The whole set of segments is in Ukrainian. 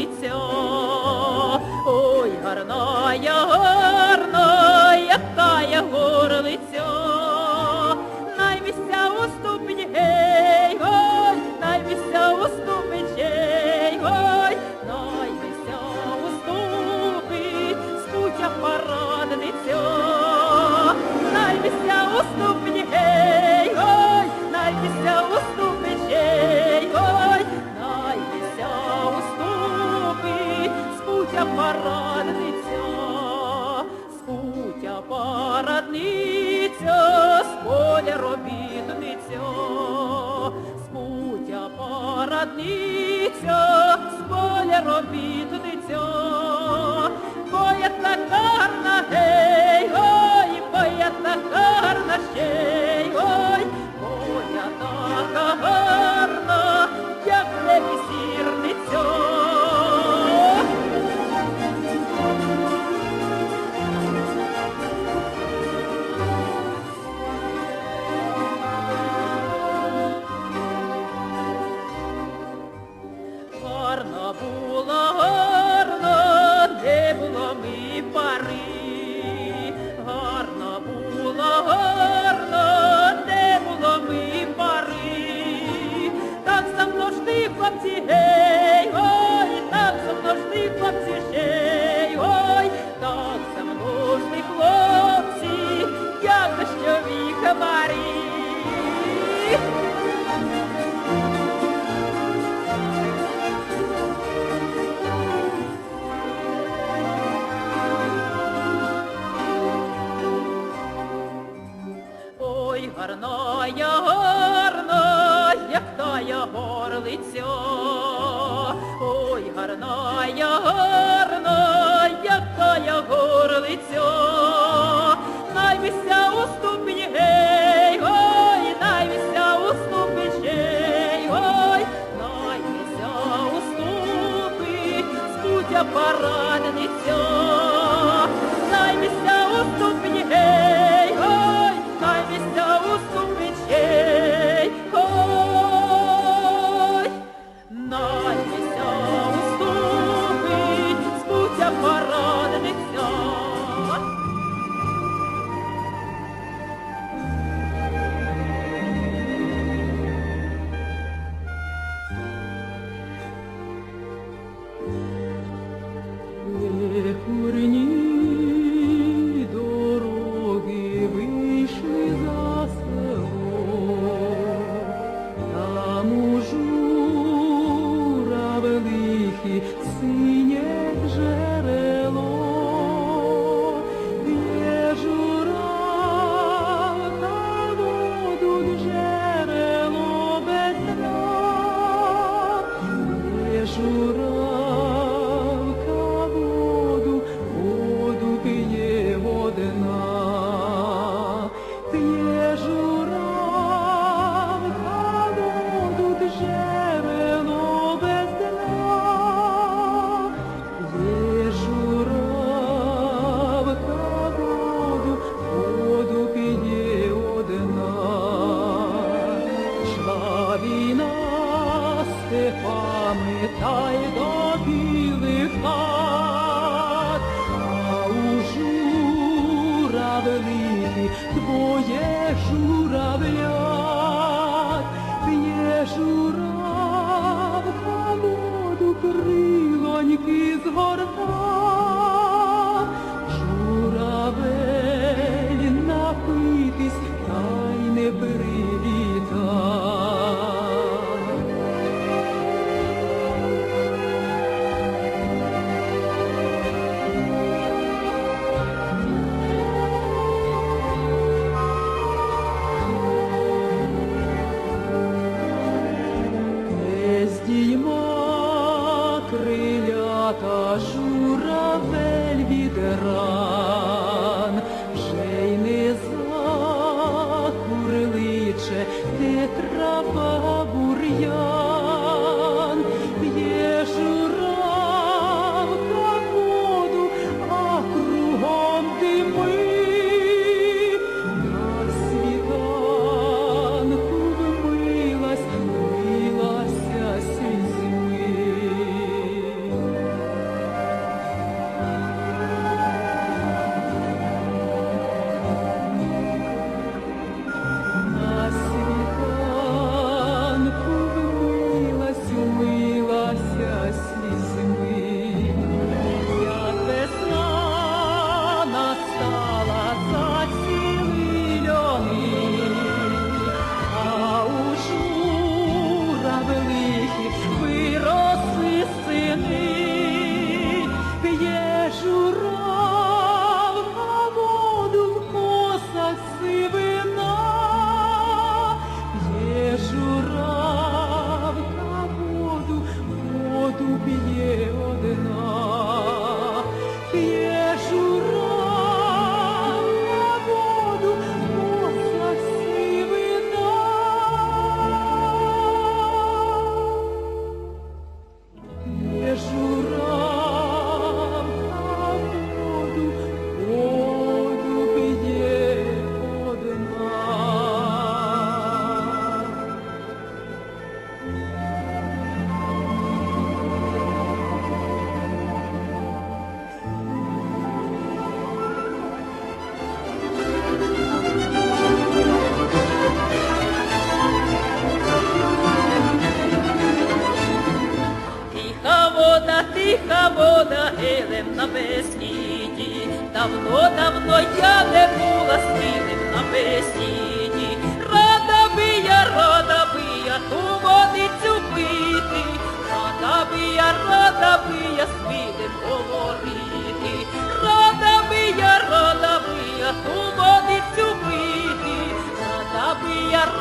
горлиця. Ой, гарна я, робітниця, з поля робітниця, бо є така гарна гей.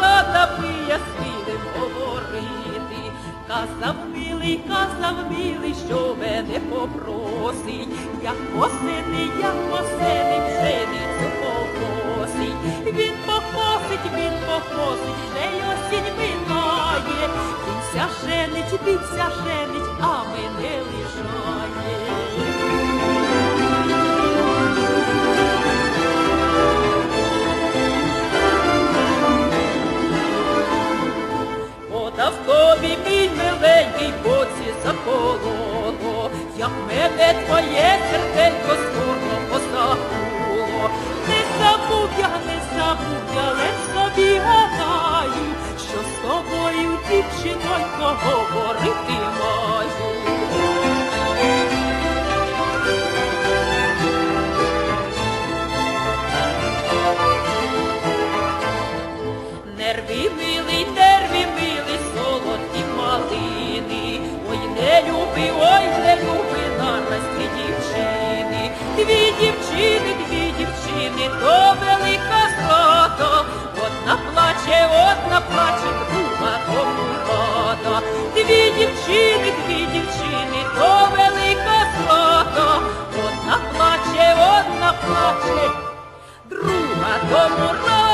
Рада би з говорити. Казав милий, казав милий, що мене попросить, як посини, як посини, пшеницю покосить. Він покосить, він покосить, вже й осінь минає. Він ся женить, він ся женить, а мене лишає. Тобі мій миленький боці закололо, як мене твоє серденько скорно позабуло. Не забув я, не забув я, ледь собі гадаю, що з тобою, дівчинонько, говорити Дві дівчини, дві дівчини, то велика злото, Одна плаче, одна плаче, друга тому рота. Дві дівчини, дві дівчини, то велика злото, Одна плаче, одна плаче, друга тому рада.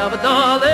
of a dollar.